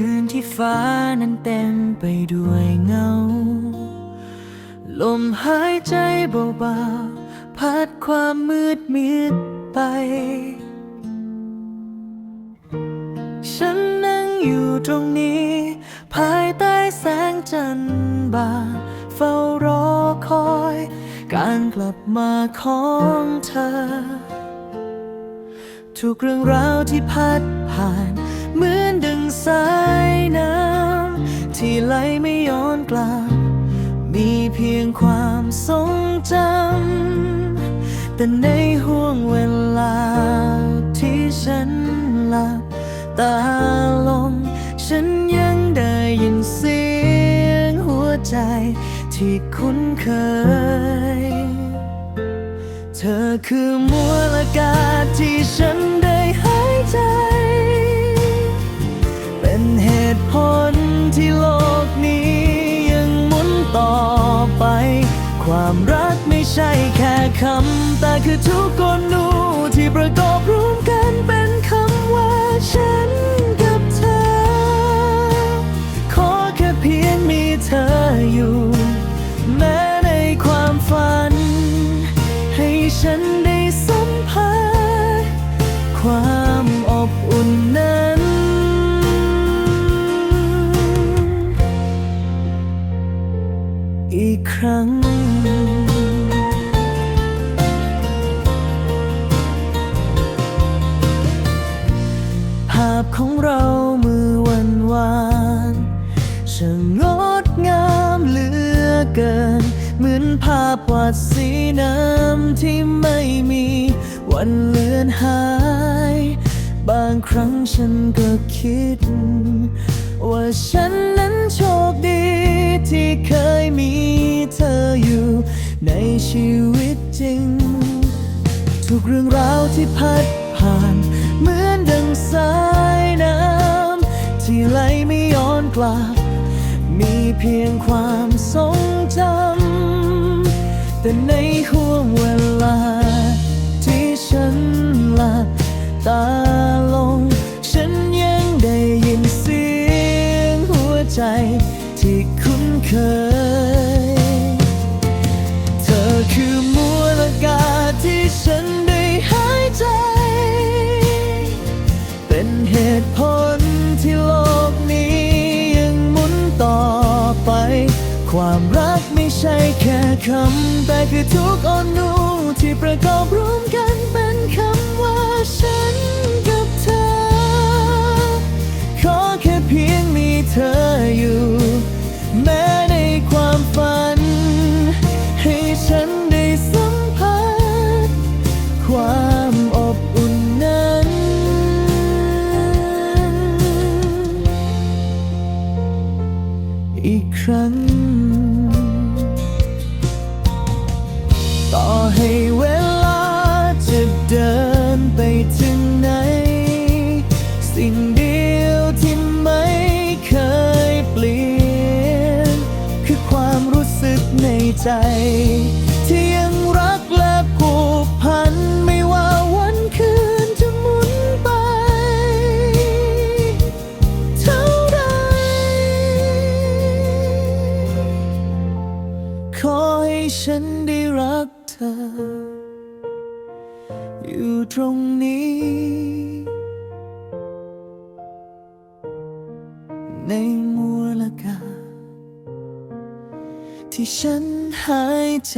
ืนที่ฟ้านั้นเต็มไปด้วยเงา ลมหายใจเบาๆพัดความมืดมิดไป ฉันนั่งอยู่ตรงนี้ ภายใต้แสงจันทร์บานเฝ้ารอคอย การกลับมาของเธอ ทุกเรื่องราวที่พัดผ่าน เหมือนดังสายน้ำที่ไหลไม่ย้อนกลับ มีเพียงความทรงจำแต่ในห่วงเวลาที่ฉันหลับตาลง ฉันยังได้ยินเสียงหัวใจที่คุ้นเคย เธอคือมวลอากาศที่ฉันได้หายใจ ไม่ใช่แค่คำ แต่คือทุกกนูที่ประกอบรวมกันเป็นคำว่าฉันกับเธอ ขอแค่เพียงมีเธออยู่ แม้ในความฝัน ให้ฉันได้สัมผัสความอบอุ่นนั้นอีกครั้ง ของเรามือวันวานช่างงดงามเหลือเกิน เหมือนภาพวาดสีน้ำที่ไม่มีวันเลือนหาย บางครั้งฉันก็คิด ว่าฉันนั้นโชคดีที่เคยมีเธออยู่ในชีวิตจริง ทุกเรื่องราวที่พัด ลับ มีเพียงความทรงจำ แต่ในห่วงเวลา ที่ฉันหลับตาลง ฉันยังได้ยินเสียงหัวใจที่คุ้นเคย ความรักไม่ใช่แค่คำ แต่คือทุกอนูที่ประกอบรวมกันเป็นคำว่าฉันกับเธอ ขอแค่เพียงมีเธออยู่ แม้ในความฝัน ให้ฉันได้สัมผัสความอบอุ่นนั้น อีกครั้ง ใจ ที่ยังรักและผูกพันไม่ว่าวันคืนจะหมุนไป เท่าไร ขอให้ฉันได้รักเธอ อยู่ตรงนี้ในมัวละกา ที่ฉันหายใจ